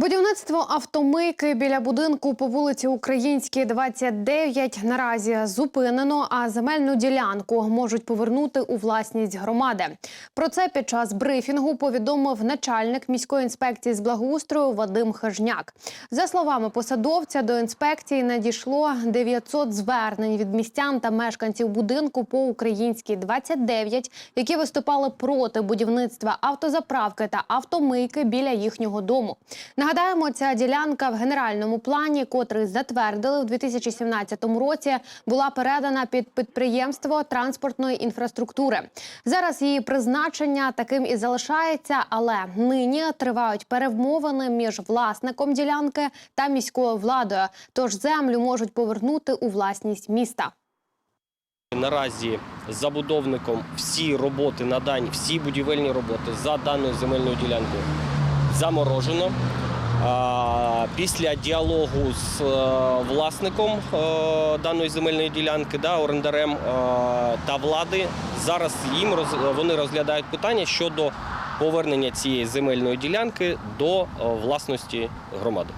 Будівництво автомийки біля будинку по вулиці Українській, 29 наразі зупинено, а земельну ділянку можуть повернути у власність громади. Про це під час брифінгу повідомив начальник міської інспекції з благоустрою Вадим Хижняк. За словами посадовця, до інспекції надійшло 900 звернень від містян та мешканців будинку по Українській, 29, які виступали проти будівництва автозаправки та автомийки біля їхнього дому. Нагадаємо, ця ділянка в генеральному плані, котрий затвердили в 2017 році, була передана під підприємство транспортної інфраструктури. Зараз її призначення таким і залишається, але нині тривають перемовини між власником ділянки та міською владою. Тож землю можуть повернути у власність міста. Наразі забудовником всі роботи на дані, всі будівельні роботи за даною земельною ділянкою заморожено. Після діалогу з е, власником е, даної земельної ділянки, да, орендарем е, та влади, зараз їм вони розглядають питання щодо повернення цієї земельної ділянки до власності громади.